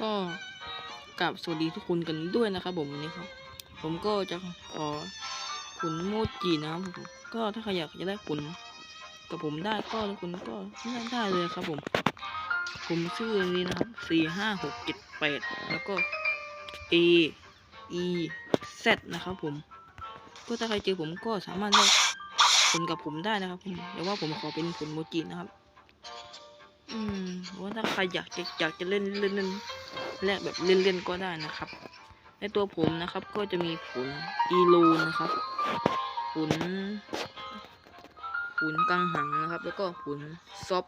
ก็กราบสวัสดีทุกคนกันด้วยนะครับผมวันนี้ครับ ผมก็จะขอขุนโมจินะครับผมก็ถ้าใครอยากจะได้ขุนกับผมได้ก็ทุกคนก็ได้ได้เลยครับผมผมชื่อนี้นะครับสี่ห้าหกเจ็ดแปดแล้วก็ A E Z นะครับผมก็ถ้าใครเจอผมก็สามารถได้ผลกับผมได้นะครับผมแต่ว่าผมขอเป็นผลโมจินะครับ ถ้าใครอยากจะอยากจะเล่นเล่นเล่นแลกแบบเล่นเล่นก็ได้นะครับ ในตัวผมนะครับก็จะมีผลอีลูนะครับผลผลกังหังนะครับ แล้วก็ผลซอฟ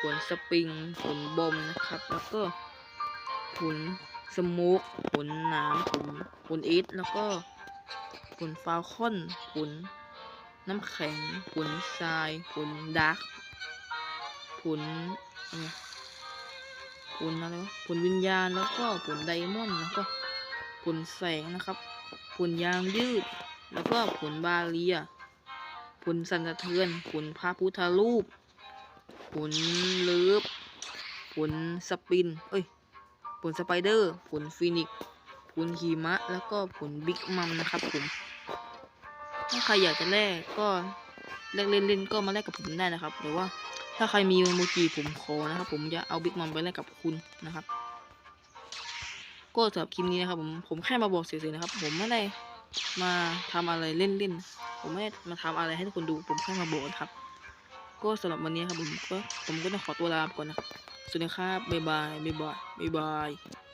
ผลสปริงผลบอมนะครับ แล้วก็ผลสโมกผลนามผลผลเอสแล้วก็ผลฟาลคอนผลน้ำแข็งผลทรายผลดาร์กผลอะไร ผลอะไรวะผลวิญญาณแล้วก็ผลไดมอนด์แล้วก็ผลแสงนะครับ ผลยางยืด แล้วก็ผลบาเลีย ผลสันสะเทือนผลพระพุทธรูป ผลเลิฟผลสปิน เอ้ย ผลสไปเดอร์ ผลฟีนิกผลหิมะ แล้วก็ผลบิ๊กมัมนะครับผม ถ้าใครอยากจะแลกก็แลกเล่นๆก็มาแลกกับผมได้นะครับหรือว่า ถ้าใครมีโมจิผมขอนะครับ ผมจะเอาบิ๊กมอมไปแลกกับคุณนะครับ ก็สำหรับคลิปนี้นะครับ ผมผมแค่มาบอกเฉยๆนะครับ ผมไม่ได้มาทำอะไรเล่นๆผมไม่ได้มาทำอะไรให้ทุกคนดู ผมแค่มาบอกครับ ก็สำหรับวันนี้ครับผมก็ผมก็ต้องขอตัวลาไปก่อนนะครับสวัสดีครับบ๊ายบายบ๊ายบายบ๊ายบาย